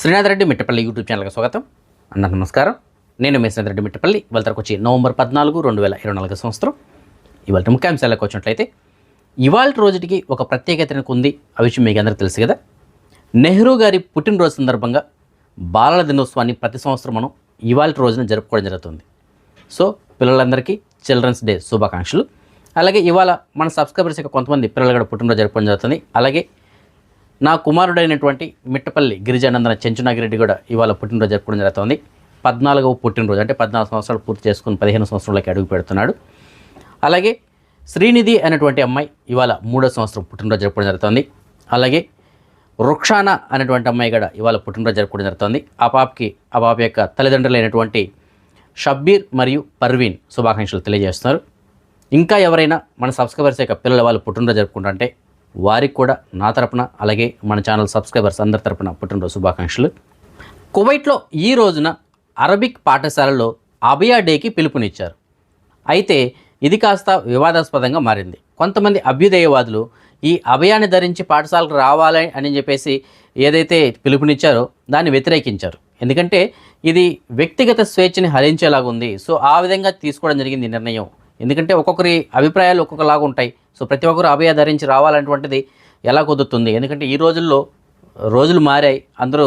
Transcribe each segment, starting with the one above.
Srinath Reddy Mittapalli YouTube ఛానల్కి స్వాగతం. అన్న నమస్కారం. నేను మీ శ్రీనాథ్ రెడ్డి మిట్టపల్లి. ఇవాళ తరకు వచ్చి నవంబర్ పద్నాలుగు రెండు వేల ఇరవై నాలుగు సంవత్సరం. ఇవాళ ముఖ్యాంశాలకు వచ్చినట్లయితే ఇవాళ రోజుటికి ఒక ప్రత్యేకత ఉంది. ఆ విషయం మీకు అందరికీ తెలుసు కదా. నెహ్రూ గారి పుట్టినరోజు సందర్భంగా బాలల దినోత్సవాన్ని ప్రతి సంవత్సరం మనం ఇవాళ రోజున జరుపుకోవడం జరుగుతుంది. సో పిల్లలందరికీ చిల్డ్రన్స్ డే శుభాకాంక్షలు. అలాగే ఇవాళ మన సబ్స్క్రైబర్స్ యొక్క కొంతమంది పిల్లలు కూడా పుట్టినరోజు జరుపుకోవడం జరుగుతుంది. అలాగే నా కుమారుడైనటువంటి మిట్టపల్లి గిరిజానందన చెంచునాగిరెడ్డి కూడా ఇవాళ పుట్టినరోజు జరుపుకోవడం జరుగుతుంది. పద్నాలుగవ పుట్టినరోజు అంటే పద్నాలుగు సంవత్సరాలు పూర్తి చేసుకుని పదిహేను సంవత్సరాలకి అడుగు పెడుతున్నాడు. అలాగే శ్రీనిధి అనేటువంటి అమ్మాయి ఇవాళ మూడో సంవత్సరం పుట్టినరోజు జరుపుకోవడం జరుగుతుంది. అలాగే రుక్షానా అనేటువంటి అమ్మాయి కూడా ఇవాళ పుట్టినరోజు జరుపుకోవడం జరుగుతుంది. ఆ పాపకి ఆ పాప యొక్క తల్లిదండ్రులైనటువంటి షబ్బీర్ మరియు పర్వీన్ శుభాకాంక్షలు తెలియజేస్తున్నారు. ఇంకా ఎవరైనా మన సబ్స్క్రైబర్స్ యొక్క పిల్లల వాళ్ళు పుట్టినరోజు జరుపుకుంటుంటే వారికి కూడా నా తరపున అలాగే మన ఛానల్ సబ్స్క్రైబర్స్ అందరి తరపున పుట్టినరోజు శుభాకాంక్షలు. కువైట్లో ఈ రోజున అరబిక్ పాఠశాలలో అభయ డేకి పిలుపునిచ్చారు. అయితే ఇది కాస్త వివాదాస్పదంగా మారింది. కొంతమంది అభ్యుదయవాదులు ఈ అభయాన్ని ధరించి పాఠశాలకు రావాలి అని చెప్పేసి ఏదైతే పిలుపునిచ్చారో దాన్ని వ్యతిరేకించారు. ఎందుకంటే ఇది వ్యక్తిగత స్వేచ్ఛని హరించేలాగా ఉంది సో ఆ విధంగా తీసుకోవడం జరిగింది నిర్ణయం. ఎందుకంటే ఒక్కొక్కరి అభిప్రాయాలు ఒక్కొక్కలాగా ఉంటాయి. సో ప్రతి ఒక్కరు అభయ ధరించి రావాలనేటువంటిది ఎలా కుదురుతుంది? ఎందుకంటే ఈ రోజుల్లో రోజులు మారాయి. అందరూ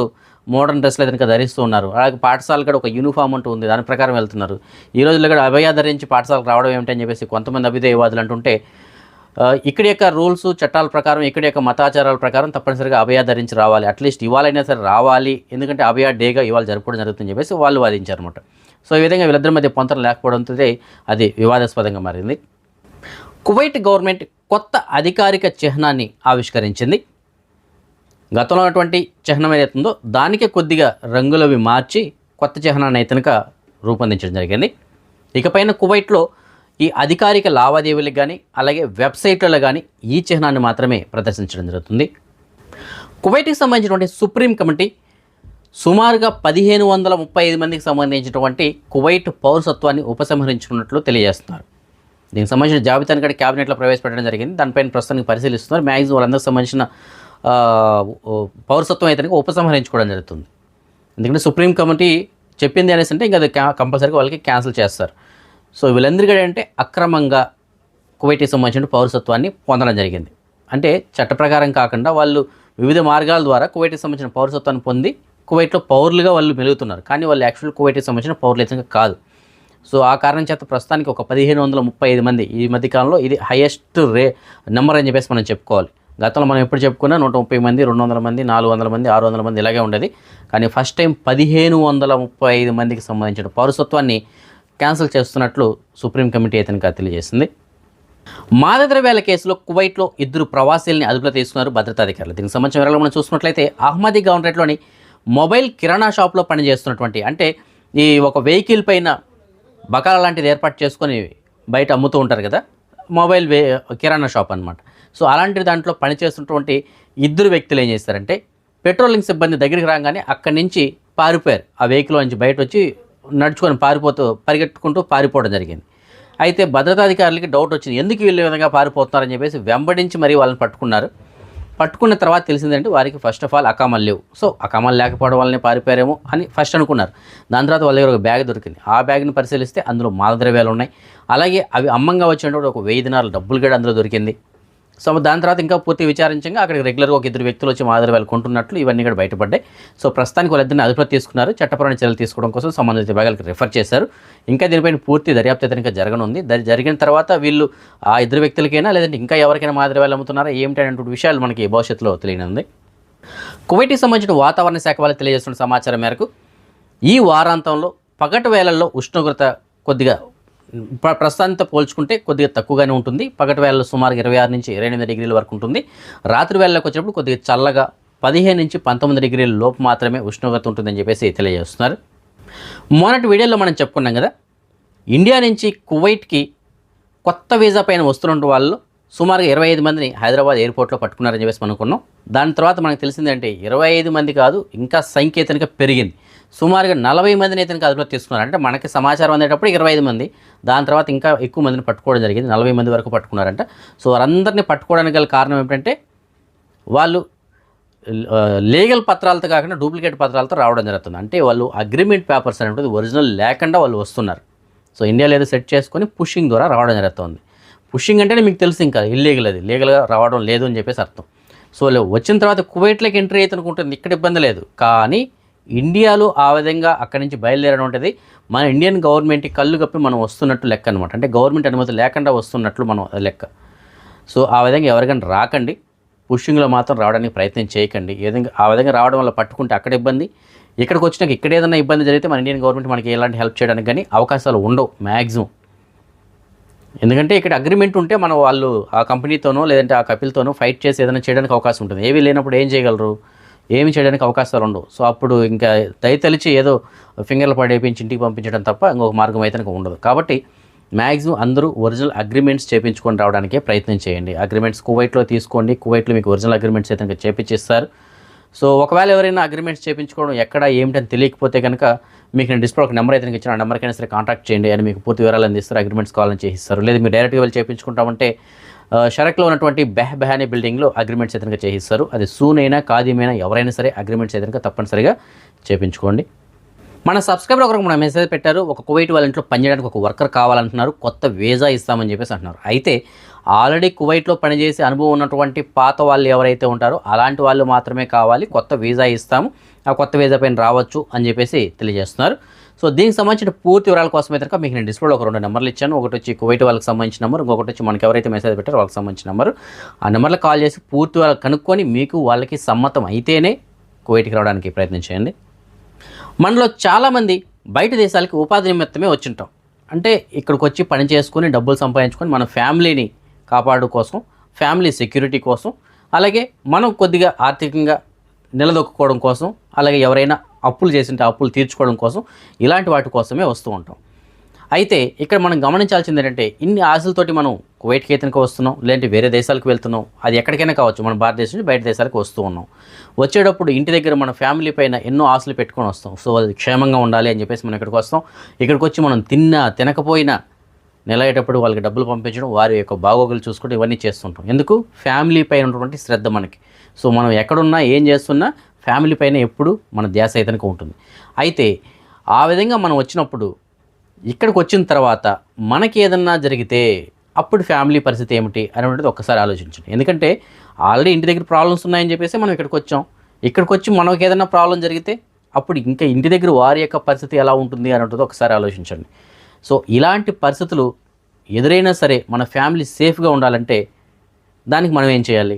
మోడర్న్ డ్రెస్లు కనుక ధరిస్తూ ఉన్నారు. అలాగే పాఠశాల కూడా ఒక యూనిఫామ్ అంటూ ఉంది. దాని ప్రకారం వెళ్తున్నారు. ఈ రోజుల్లో కూడా అభయ ధరించి పాఠశాలకు రావడం ఏమిటని చెప్పేసి కొంతమంది అభ్యుదయవాదులు అంటుంటే ఇక్కడి యొక్క రూల్స్ చట్టాల ప్రకారం ఇక్కడి యొక్క మతాచారాల ప్రకారం తప్పనిసరిగా అభయ ధరించి రావాలి. అట్లీస్ట్ ఇవాళైనా సరే రావాలి. ఎందుకంటే అభయ డేగా ఇవాళ జరుపుకోవడం జరుగుతుందని చెప్పేసి వాళ్ళు వాదించారు అనమాట సో ఈ విధంగా వీళ్ళిద్దరి మధ్య పొంతన లేకపోవడంతో అది వివాదాస్పదంగా మారింది. కువైట్ గవర్నమెంట్ కొత్త అధికారిక చిహ్నాన్ని ఆవిష్కరించింది. గతంలో ఉన్నటువంటి చిహ్నం ఏదైతుందో దానికే కొద్దిగా రంగులవి మార్చి కొత్త చిహ్నాన్ని అయితే కనుక రూపొందించడం జరిగింది. ఇకపైన కువైట్లో ఈ అధికారిక లావాదేవీలకు కానీ అలాగే వెబ్సైట్లలో కానీ ఈ చిహ్నాన్ని మాత్రమే ప్రదర్శించడం జరుగుతుంది. కువైట్కి సంబంధించినటువంటి సుప్రీం కమిటీ సుమారుగా పదిహేను వందల ముప్పై ఐదు మందికి సంబంధించినటువంటి కువైట్ పౌరసత్వాన్ని ఉపసంహరించుకున్నట్లు తెలియజేస్తున్నారు. దీనికి సంబంధించిన జాబితాను కూడా క్యాబినెట్లో ప్రవేశపెట్టడం జరిగింది. దానిపైన ప్రస్తుతానికి పరిశీలిస్తున్నారు. మ్యాక్సిమం వాళ్ళందరికి సంబంధించిన పౌరసత్వం అయితే ఉపసంహరించుకోవడం జరుగుతుంది. ఎందుకంటే సుప్రీం కమిటీ చెప్పింది అనేసి అంటే ఇంకా అది క్యా- కంపల్సరీగా వాళ్ళకి క్యాన్సిల్ చేస్తారు. సో వీళ్ళందరికీ అంటే అక్రమంగా కువైట్కి సంబంధించిన పౌరసత్వాన్ని పొందడం జరిగింది. అంటే చట్ట ప్రకారం కాకుండా వాళ్ళు వివిధ మార్గాల ద్వారా కువైట్కి సంబంధించిన పౌరసత్వాన్ని పొంది కువైట్లో పౌరులుగా వాళ్ళు మెలుగుతున్నారు. కానీ వాళ్ళు యాక్చువల్ కువైట్కి సంబంధించిన పౌరులు కాదు. సో ఆ కారణం చేత ప్రస్తుతానికి ఒక పదిహేను వందల ముప్పై ఐదు మంది ఈ మధ్య కాలంలో ఇది హైయెస్ట్ రే నెంబర్ అని చెప్పేసి మనం చెప్పుకోవాలి. గతంలో మనం ఎప్పుడు చెప్పుకున్నా నూట ముప్పై మంది రెండు వందల మంది నాలుగు వందల మంది ఆరు వందల మంది ఇలాగే ఉండేది. కానీ ఫస్ట్ టైం పదిహేను వందల ముప్పై ఐదు మందికి సంబంధించిన పౌరసత్వాన్ని క్యాన్సిల్ చేస్తున్నట్లు సుప్రీం కమిటీ అయితే తెలియజేసింది. మాదద్రవ్యాల కేసులో కువైట్లో ఇద్దరు ప్రవాసీల్ని అదుపులో తీసుకున్నారు భద్రతా అధికారులు. దీనికి సంబంధించిన వివరాలు మనం చూసుకున్నట్లయితే అహ్మదీ గవర్నరేట్లోని మొబైల్ కిరాణా షాప్లో పనిచేస్తున్నటువంటి అంటే ఈ ఒక వెహికల్ పైన బకాల లాంటిది ఏర్పాటు చేసుకొని బయట అమ్ముతూ ఉంటారు కదా మొబైల్ వే కిరాణా షాప్ అన్నమాట. సో అలాంటి దాంట్లో పనిచేస్తున్నటువంటి ఇద్దరు వ్యక్తులు ఏం చేస్తారంటే పెట్రోలింగ్ సిబ్బంది దగ్గరికి రాగానే అక్కడి నుంచి పారిపోయారు. ఆ వెహికల్ నుంచి బయట వచ్చి నడుచుకొని పారిపోతూ పరిగెట్టుకుంటూ పారిపోవడం జరిగింది. అయితే భద్రతాధికారులకి డౌట్ వచ్చింది ఎందుకు వీళ్ళు విధంగా పారిపోతున్నారని చెప్పేసి వెంబడించి మరీ వాళ్ళని పట్టుకున్నారు. పట్టుకున్న తర్వాత తెలిసిందంటే వారికి ఫస్ట్ ఆఫ్ ఆల్ అకామలు లేవు. సో అకామలు లేకపోవడం వల్లనే పారిపోయారేమో అని ఫస్ట్ అనుకున్నారు. దాని తర్వాత వాళ్ళ దగ్గర ఒక బ్యాగ్ దొరికింది. ఆ బ్యాగ్ని పరిశీలిస్తే అందులో మాదద్రవ్యాలు ఉన్నాయి. అలాగే అవి అమ్మంగా వచ్చినప్పుడు ఒక వెయ్యి దినాల డబ్బులు కూడా అందులో దొరికింది. సో దాని తర్వాత ఇంకా పూర్తి విచారించగా అక్కడ రెగ్యులర్గా ఒక ఇద్దరు వ్యక్తులు వచ్చి మాదద్రవ్యాలు కొంటున్నట్లు ఇవన్నీ కూడా బయటపడ్డాయి. సో ప్రస్తుతానికి వాళ్ళిద్దరిని అదుపులో తీసుకున్నారు. చట్టపరమైన చర్యలు తీసుకోవడం కోసం సంబంధిత విభాగాలకు రిఫర్ చేశారు. ఇంకా దీనిపైన పూర్తి దర్యాప్తు అయితే ఇంకా జరగనుంది. జరిగిన తర్వాత వీళ్ళు ఆ ఇద్దరు వ్యక్తులకైనా లేదంటే ఇంకా ఎవరికైనా మాదద్రవ్యాలు అమ్ముతున్నారా ఏమిటనేటువంటి విషయాలు మనకి భవిష్యత్తులో తెలియనుంది. కువైట్కి సంబంధించిన వాతావరణ శాఖ వాళ్ళు తెలియజేస్తున్న సమాచారం మేరకు ఈ వారాంతంలో పగటి వేళల్లో ఉష్ణోగ్రత కొద్దిగా ప్రస్తుతాంతో పోల్చుకుంటే కొద్దిగా తక్కువగానే ఉంటుంది. పగటి వేళలో సుమారు ఇరవై ఆరు నుంచి ఇరవై ఎనిమిది డిగ్రీల వరకు ఉంటుంది. రాత్రి వేళలోకి వచ్చినప్పుడు కొద్దిగా చల్లగా పదిహేను నుంచి పంతొమ్మిది డిగ్రీల లోపు మాత్రమే ఉష్ణోగ్రత ఉంటుందని చెప్పేసి తెలియజేస్తున్నారు. మొన్నటి వీడియోలో మనం చెప్పుకున్నాం కదా ఇండియా నుంచి కువైట్కి కొత్త వీసా పైన వస్తున్న వాళ్ళు సుమారుగా ఇరవై ఐదు మందిని హైదరాబాద్ ఎయిర్పోర్ట్లో పట్టుకున్నారని చెప్పేసి అనుకున్నాం. దాని తర్వాత మనకు తెలిసిందంటే ఇరవై ఐదు మంది కాదు ఇంకా సంఖ్య పెరిగింది. సుమారుగా నలభై మందిని అయితే అదుపులో తీసుకున్నారు. అంటే మనకి సమాచారం అందేటప్పుడు ఇరవై ఐదు మంది. దాని తర్వాత ఇంకా ఎక్కువ మందిని పట్టుకోవడం జరిగింది. నలభై మంది వరకు పట్టుకున్నారంట. సో వారందరినీ పట్టుకోవడానికి గల కారణం ఏమిటంటే వాళ్ళు లీగల్ పత్రాలతో కాకుండా డూప్లికేట్ పత్రాలతో రావడం జరుగుతుంది. అంటే వాళ్ళు అగ్రిమెంట్ పేపర్స్ అనేటువంటి ఒరిజినల్ లేకుండా వాళ్ళు వస్తున్నారు. సో ఇండియాలో ఏదో సెట్ చేసుకొని పుషింగ్ ద్వారా రావడం జరుగుతుంది. పుషింగ్ అంటేనే మీకు తెలుసు ఇంకా ఇల్లీగల్ అది. లీగల్గా రావడం లేదు అని చెప్పేసి అర్థం. సో వచ్చిన తర్వాత కువైట్లోకి ఎంట్రీ అయితే అనుకుంటుంది. ఇక్కడ ఇబ్బంది లేదు. కానీ ఇండియాలో ఆ విధంగా అక్కడి నుంచి బయలుదేరడం ఉంటుంది. మన ఇండియన్ గవర్నమెంట్కి కళ్ళు కప్పి మనం వస్తున్నట్టు లెక్క అనమాట అంటే గవర్నమెంట్ అనుమతి లేకుండా వస్తున్నట్లు మనం లెక్క. సో ఆ విధంగా ఎవరికైనా రాకండి. పుషింగ్లో మాత్రం రావడానికి ప్రయత్నం చేయకండి. ఏదైనా ఆ విధంగా రావడం వల్ల పట్టుకుంటే అక్కడ ఇబ్బంది. ఇక్కడికి వచ్చినాక ఇక్కడ ఏదైనా ఇబ్బంది జరిగితే మన ఇండియన్ గవర్నమెంట్ మనకి ఎలాంటి హెల్ప్ చేయడానికి కానీ అవకాశాలు ఉండవు మ్యాక్సిమం ఎందుకంటే ఇక్కడ అగ్రిమెంట్ ఉంటే మనం వాళ్ళు ఆ కంపెనీతోనో లేదంటే ఆ కపిల్తోనో ఫైట్ చేసి ఏదైనా చేయడానికి అవకాశం ఉంటుంది. ఏవి లేనప్పుడు ఏం చేయగలరు? ఏమి చేయడానికి అవకాశాలు ఉండవు. సో అప్పుడు ఇంకా దయతలిచి ఏదో ఫింగర్లు పడేపించి ఇంటికి పంపించడం తప్ప ఇంకొక మార్గం అయితే ఇంకా ఉండదు. కాబట్టి మ్యాక్సిమం అందరూ ఒరిజినల్ అగ్రిమెంట్స్ చేపించుకొని రావడానికే ప్రయత్నం చేయండి. అగ్రిమెంట్స్ కువైట్లో తీసుకోండి. కువైట్లో మీకు ఒరిజినల్ అగ్రిమెంట్స్ అయితే ఇంకా చేపించిస్తారు. సో ఒకవేళ ఎవరైనా అగ్రిమెంట్స్ చేయించుకోవడం ఎక్కడ ఏమిటని తెలియకపోతే కనుక మీకు నేను డిస్ప్లే ఒక నెంబర్ అయితే ఇచ్చిన ఆ నెంబర్కైనా సరే కాంటాక్ట్ చేయండి. అని మీకు పూర్తి వివరాలు అందిస్తారు. అగ్రిమెంట్స్ కావాలని చేయిస్తారు. లేదు మీరు డైరెక్ట్గా వెళ్ళి చేయించుకుంటామంటే షరక్లో ఉన్నటువంటి బెహ్ బిల్డింగ్లో అగ్రిమెంట్స్ అయితే చేయిస్తారు. అది సూన్ అయినా కాదిమైనా ఎవరైనా సరే అగ్రిమెంట్స్ అయితే తప్పనిసరిగా చేయించుకోండి మన సబ్స్క్రైబర్ ఒకరికి మన మెసేజ్ పెట్టారు ఒక కువైట్ వాళ్ళ ఇంట్లో పనిచేయడానికి ఒక వర్కర్ కావాలంటున్నారు కొత్త వీజా ఇస్తామని చెప్పేసి అంటున్నారు. అయితే ఆల్రెడీ కువైట్లో పనిచేసి అనుభవం ఉన్నటువంటి పాత వాళ్ళు ఎవరైతే ఉంటారో అలాంటి వాళ్ళు మాత్రమే కావాలి కొత్త వీజా ఇస్తాము ఆ కొత్త వీజా పైన రావచ్చు అని చెప్పేసి తెలియజేస్తున్నారు. సో దీనికి సంబంధించిన పూర్తి వివరాల కోసం అయితే కనుక మీకు నేను డిస్ప్లేలో ఒక రెండు నెంబర్లు ఇచ్చాను. ఒకటి వచ్చి కువైట్ వాళ్ళకి సంబంధించిన నెంబర్ ఇంకొకటి వచ్చి మనకి ఎవరైతే మెసేజ్ పెట్టారో వాళ్ళకి సంబంధించిన నెంబర్. ఆ నెంబర్లో కాల్ చేసి పూర్తి వివరాలు కనుక్కొని మీకు వాళ్ళకి సమ్మతం అయితేనే కువైట్కి రావడానికి ప్రయత్నం చేయండి. మనలో చాలామంది బయట దేశాలకి ఉపాధి నిమిత్తమే వచ్చింటాం. అంటే ఇక్కడికి వచ్చి పని చేసుకొని డబ్బులు సంపాదించుకొని మన ఫ్యామిలీని కాపాడు కోసం ఫ్యామిలీ సెక్యూరిటీ కోసం అలాగే మనం కొద్దిగా ఆర్థికంగా నిలదొక్కుకోవడం కోసం అలాగే ఎవరైనా అప్పులు చేసింటే అప్పులు తీర్చుకోవడం కోసం ఇలాంటి వాటి కోసమే వస్తూ ఉంటాం. అయితే ఇక్కడ మనం గమనించాల్సింది ఏంటంటే ఇన్ని ఆశలతోటి మనం కువైట్కి అయితే వస్తున్నాం లేదంటే వేరే దేశాలకు వెళ్తున్నాం అది ఎక్కడికైనా కావచ్చు మన భారతదేశం నుంచి బయట దేశాలకు వస్తూ ఉన్నాం. వచ్చేటప్పుడు ఇంటి దగ్గర మన ఫ్యామిలీ పైన ఎన్నో ఆశలు పెట్టుకొని వస్తాం. సో అది క్షేమంగా ఉండాలి అని చెప్పేసి మనం ఇక్కడికి వస్తాం. ఇక్కడికి వచ్చి మనం తిన్నా తినకపోయినా నెల అయ్యేటప్పుడు వాళ్ళకి డబ్బులు పంపించడం వారి యొక్క బాగోగులు చూసుకుంటూ ఇవన్నీ చేస్తుంటాం. ఎందుకు? ఫ్యామిలీ పైన ఉన్నటువంటి శ్రద్ధ మనకి. సో మనం ఎక్కడున్నా ఏం చేస్తున్నా ఫ్యామిలీ పైన ఎప్పుడు మన ధ్యాస అయితే ఉంటుంది. అయితే ఆ విధంగా మనం వచ్చినప్పుడు ఇక్కడికి వచ్చిన తర్వాత మనకి ఏదన్నా జరిగితే అప్పుడు ఫ్యామిలీ పరిస్థితి ఏమిటి అనేటువంటిది ఒక్కసారి ఆలోచించండి. ఎందుకంటే ఆల్రెడీ ఇంటి దగ్గర ప్రాబ్లమ్స్ ఉన్నాయని చెప్పేసి మనం ఇక్కడికి వచ్చాం. ఇక్కడికి వచ్చి మనకి ఏదైనా ప్రాబ్లం జరిగితే అప్పుడు ఇంకా ఇంటి దగ్గర వారి యొక్క పరిస్థితి ఎలా ఉంటుంది అనేటువంటిది ఒకసారి ఆలోచించండి. సో ఇలాంటి పరిస్థితులు ఎదురైనా సరే మన ఫ్యామిలీ సేఫ్గా ఉండాలంటే దానికి మనం ఏం చేయాలి?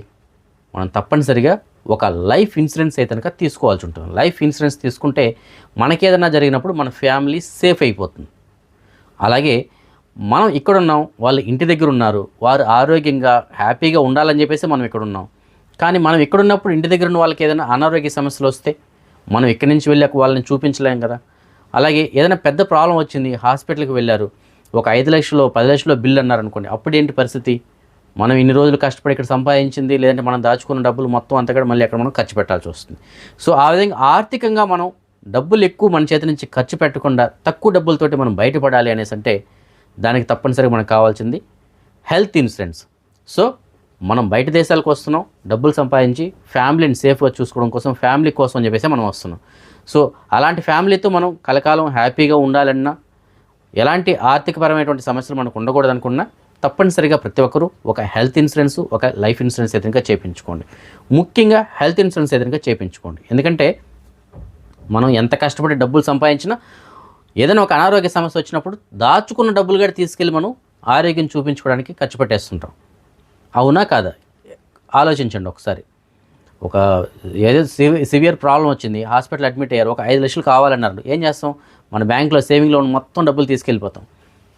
మనం తప్పనిసరిగా ఒక లైఫ్ ఇన్సూరెన్స్ అయితే కనుక తీసుకోవాల్సి ఉంటుంది. లైఫ్ ఇన్సూరెన్స్ తీసుకుంటే మనకేదైనా జరిగినప్పుడు మన ఫ్యామిలీ సేఫ్ అయిపోతుంది. అలాగే మనం ఇక్కడ ఉన్నాం వాళ్ళు ఇంటి దగ్గర ఉన్నారు వారు ఆరోగ్యంగా హ్యాపీగా ఉండాలని చెప్పేసి మనం ఇక్కడ ఉన్నాం కానీ మనం ఇక్కడ ఉన్నప్పుడు ఇంటి దగ్గర ఉన్న వాళ్ళకి ఏదైనా అనారోగ్య సమస్యలు వస్తే మనం ఇక్కడి నుంచి వెళ్ళాక వాళ్ళని చూపించలేం కదా. అలాగే ఏదైనా పెద్ద ప్రాబ్లం వచ్చింది హాస్పిటల్కి వెళ్ళారు ఒక ఐదు లక్షలు పది లక్షలు బిల్లు అన్నారు అనుకోండి అప్పుడు ఏంటి పరిస్థితి? మనం ఇన్ని రోజులు కష్టపడి ఇక్కడ సంపాదించింది లేదంటే మనం దాచుకున్న డబ్బులు మొత్తం అంతా కూడా మళ్ళీ అక్కడ మనం ఖర్చు పెట్టాల్సి వస్తుంది. సో ఆ విధంగా ఆర్థికంగా మనం డబ్బులు ఎక్కువ మన చేతి నుంచి ఖర్చు పెట్టకుండా తక్కువ డబ్బులతోటి మనం బయటపడాలి అనేసి అంటే దానికి తప్పనిసరిగా మనకు కావాల్సింది హెల్త్ ఇన్సూరెన్స్. సో మనం బయట దేశాలకు వస్తున్నాం డబ్బులు సంపాదించి ఫ్యామిలీని సేఫ్గా చూసుకోవడం కోసం ఫ్యామిలీ కోసం అని చెప్పేసి మనం వస్తున్నాం. సో అలాంటి ఫ్యామిలీతో మనం కలకాలం హ్యాపీగా ఉండాలన్నా ఎలాంటి ఆర్థికపరమైనటువంటి సమస్యలు మనకు ఉండకూడదనుకున్నా తప్పనిసరిగా ప్రతి ఒక్కరూ ఒక హెల్త్ ఇన్సూరెన్స్ ఒక లైఫ్ ఇన్సూరెన్స్ ఎదురుగా చేయించుకోండి ముఖ్యంగా హెల్త్ ఇన్సూరెన్స్ ఎదురుగా చేయించుకోండి ఎందుకంటే మనం ఎంత కష్టపడి డబ్బులు సంపాదించినా ఏదైనా ఒక అనారోగ్య సమస్య వచ్చినప్పుడు దాచుకున్న డబ్బులు కూడా తీసుకెళ్ళి మనం ఆరోగ్యం చూపించుకోవడానికి ఖర్చు పెట్టేస్తుంటాం. అవునా కాదా? ఆలోచించండి ఒకసారి. ఒక ఏదో సివి సివియర్ ప్రాబ్లం వచ్చింది హాస్పిటల్ అడ్మిట్ అయ్యారు ఒక ఐదు లక్షలు కావాలన్నారు. ఏం చేస్తాం? మన బ్యాంక్లో సేవింగ్ లోన్ మొత్తం డబ్బులు తీసుకెళ్ళిపోతాం.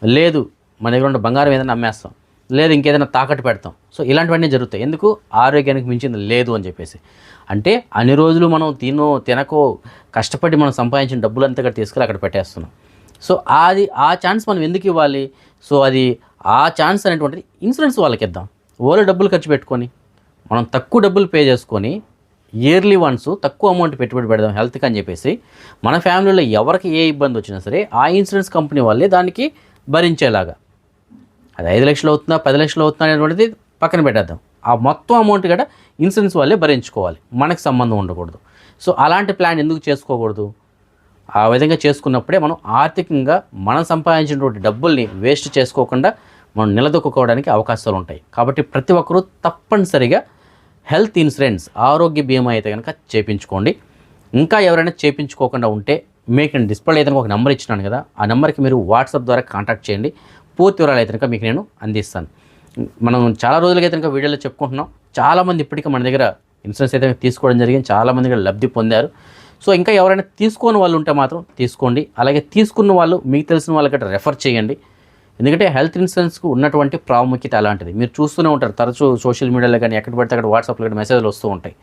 లేదు మన దగ్గర ఉన్న బంగారం ఏదైనా అమ్మేస్తాం. లేదు ఇంకేదైనా తాకట్టు పెడతాం. సో ఇలాంటివన్నీ జరుగుతాయి. ఎందుకు? ఆరోగ్యానికి మించింది లేదు అని చెప్పేసి. అంటే అన్ని రోజులు మనం తినో తినకో కష్టపడి మనం సంపాదించిన డబ్బులంతా అక్కడ తీసుకెళ్ళి అక్కడ పెట్టేస్తున్నాం. సో అది ఆ ఛాన్స్ మనం ఎందుకు ఇవ్వాలి? సో అది ఆ ఛాన్స్ అనేటువంటిది ఇన్సూరెన్స్ వాళ్ళకి ఇద్దాం. ఓలో డబ్బులు ఖర్చు పెట్టుకొని మనం తక్కువ డబ్బులు పే చేసుకొని ఇయర్లీ వన్స్ తక్కువ అమౌంట్ పెట్టుబడి పెడదాం హెల్త్కి అని చెప్పేసి మన ఫ్యామిలీలో ఎవరికి ఏ ఇబ్బంది వచ్చినా సరే ఆ ఇన్సూరెన్స్ కంపెనీ వాళ్ళే దానికి భరించేలాగా. అది ఐదు లక్షలు అవుతుందా పది లక్షలు అవుతుందా అనేటువంటిది పక్కన పెట్టేద్దాం. ఆ మొత్తం అమౌంట్ కూడా ఇన్సూరెన్స్ వాళ్ళే భరించుకోవాలి. మనకు సంబంధం ఉండకూడదు. సో అలాంటి ప్లాన్ ఎందుకు చేసుకోకూడదు? ఆ విధంగా చేసుకున్నప్పుడే మనం ఆర్థికంగా మనం సంపాదించినటువంటి డబ్బుల్ని వేస్ట్ చేసుకోకుండా మనం నిలదొక్కుకోవడానికి అవకాశాలు ఉంటాయి. కాబట్టి ప్రతి ఒక్కరూ తప్పనిసరిగా హెల్త్ ఇన్సూరెన్స్ ఆరోగ్య బీమా అయితే కనుక చేపించుకోండి. ఇంకా ఎవరైనా చేపించుకోకుండా ఉంటే మీకు నేను డిస్ప్లే అయితే ఒక నెంబర్ ఇచ్చినాను కదా ఆ నెంబర్కి మీరు వాట్సాప్ ద్వారా కాంటాక్ట్ చేయండి. పూర్తి వివరాలు అయితే కనుక మీకు నేను అందిస్తాను. మనం చాలా రోజులకైతే కనుక వీడియోలో చెప్పుకుంటున్నాం. చాలామంది ఇప్పటికీ మన దగ్గర ఇన్సూరెన్స్ అయితే తీసుకోవడం జరిగింది. చాలామంది కూడా లబ్ధి పొందారు. సో ఇంకా ఎవరైనా తీసుకోని వాళ్ళు ఉంటే మాత్రం తీసుకోండి. అలాగే తీసుకున్న వాళ్ళు మీకు తెలిసిన వాళ్ళకి రెఫర్ చేయండి. ఎందుకంటే హెల్త్ ఇన్సూరెన్స్కు ఉన్నటువంటి ప్రాముఖ్యత అలాంటిది. మీరు చూస్తూనే ఉంటారు. తరచూ సోషల్ మీడియాలో కానీ ఎక్కడ పడితే అక్కడ వాట్సాప్లో కానీ మెసేజ్లు వస్తూ ఉంటాయి.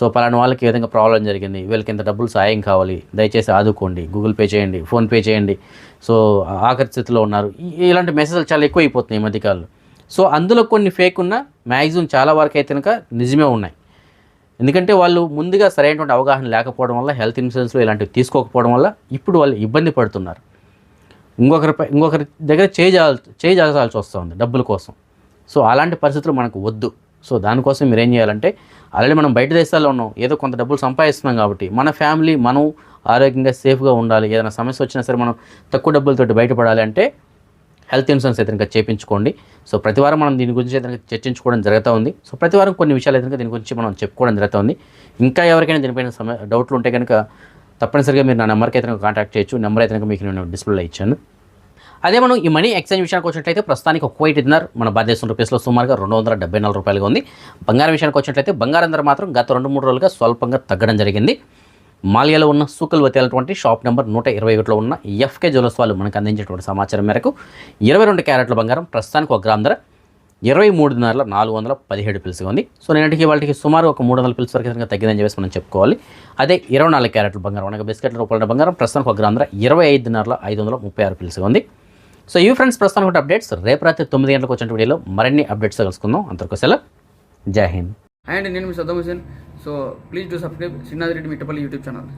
సో పలానా వాళ్ళకి ఏ విధంగా ప్రాబ్లం జరిగింది. వీళ్ళకి ఇంత డబ్బులు సాయం కావాలి. దయచేసి ఆదుకోండి. గూగుల్ పే చేయండి ఫోన్పే చేయండి. సో ఆఖరి స్థితిలో ఉన్నారు. ఇలాంటి మెసేజ్లు చాలా ఎక్కువ అయిపోతున్నాయి ఈ మధ్యకాలంలో. సో అందులో కొన్ని ఫేక్ ఉన్న మ్యాక్సిమం చాలా వరకు అయితే కనుక నిజమే ఉన్నాయి. ఎందుకంటే వాళ్ళు ముందుగా సరైనటువంటి అవగాహన లేకపోవడం వల్ల హెల్త్ ఇన్సూరెన్స్లో ఇలాంటివి తీసుకోకపోవడం వల్ల ఇప్పుడు వాళ్ళు ఇబ్బంది పడుతున్నారు. ఇంకొకరిపై ఇంకొకరి దగ్గర చేయి చేయి వస్తుంది డబ్బుల కోసం. సో అలాంటి పరిస్థితులు మనకు వద్దు. సో దానికోసం మీరు ఏం చేయాలంటే ఆల్రెడీ మనం బయట దేశాల్లో ఉన్నాం ఏదో కొంత డబ్బులు సంపాదిస్తున్నాం కాబట్టి మన ఫ్యామిలీ మనం ఆరోగ్యంగా సేఫ్గా ఉండాలి. ఏదైనా సమస్య వచ్చినా సరే మనం తక్కువ డబ్బులతోటి బయటపడాలి అంటే హెల్త్ ఇన్సూరెన్స్ అయితే కనుక చేయించుకోండి సో ప్రతి వారం మనం దీని గురించి అయితే చర్చించుకోవడం జరుగుతూ ఉంది. సో ప్రతి వారం కొన్ని విషయాలు అయితే దీని గురించి మనం చెప్పుకోవడం జరుగుతూ ఉంది. ఇంకా ఎవరికైనా దీనిపైన సమ డౌట్లు ఉంటే కనుక తప్పనిసరిగా మీరు నా నెంబర్కి అయితే కాంటాక్ట్ చేయొచ్చు. నెంబర్ అయితే మీకు నేను డిస్ప్లేలో ఇచ్చాను. అదే మనం ఈ మనీ ఎక్స్చేంజ్ విషయానికి వచ్చినట్లయితే ప్రస్తుతానికి ఒక వైట్ ఇన్నర్ మన భారతదేశం రూపీస్లో సుమారుగా రెండు వందల డెబ్బై నాలుగు రూపాయలుగా ఉంది. బంగారం విషయానికి వచ్చినట్లయితే బంగారం ధర మాత్రం గత రెండు మూడు రోజులుగా స్వల్పంగా తగ్గడం జరిగింది. మాల్యాలో ఉన్న సూకల్ వతేలటువంటి షాప్ నెంబర్ నూట ఇరవై ఒకటిలో ఉన్న ఎఫ్కే జ్యువెలర్స్ వాళ్ళు మనకు అందించేటువంటి సమాచారం మేరకు ఇరవై రెండు క్యారెట్ల బంగారం ప్రస్తుతానికి ఒక గ్రామ్ ధర ఇరవై మూడున్నర నాలుగు వందల పదిహేడు పిలుసుగా ఉంది. సో నేనంటికి వాళ్ళకి సుమారు ఒక మూడు వందల పిల్స్ వరకు తగ్గిందని చెప్పేసి మనం చెప్పుకోవాలి. అదే ఇరవై నాలుగు క్యారెట్ల బంగారం అనగా బిస్కెట్ల రూపాయల బంగారం ప్రస్తుతానికి ఒక గ్రామ్ ధర ఇరవై ఐదున్నరల ఐదు వందల ముప్పై ఆరు పిలుసుగా ఉంది. సో ఈ ఫ్రెండ్స్ ప్రస్తుతానికి అప్డేట్స్ రేపు రాత్రి తొమ్మిది గంటలకు వచ్చిన వీడియోలో మరిన్ని అప్డేట్స్ కలుసుకుందాం. అంతవరకు సెలవు. జై హింద్. అండ్ నేను మీ Saddam Hussain so please do subscribe Srinath Reddy Mittapalli YouTube channel.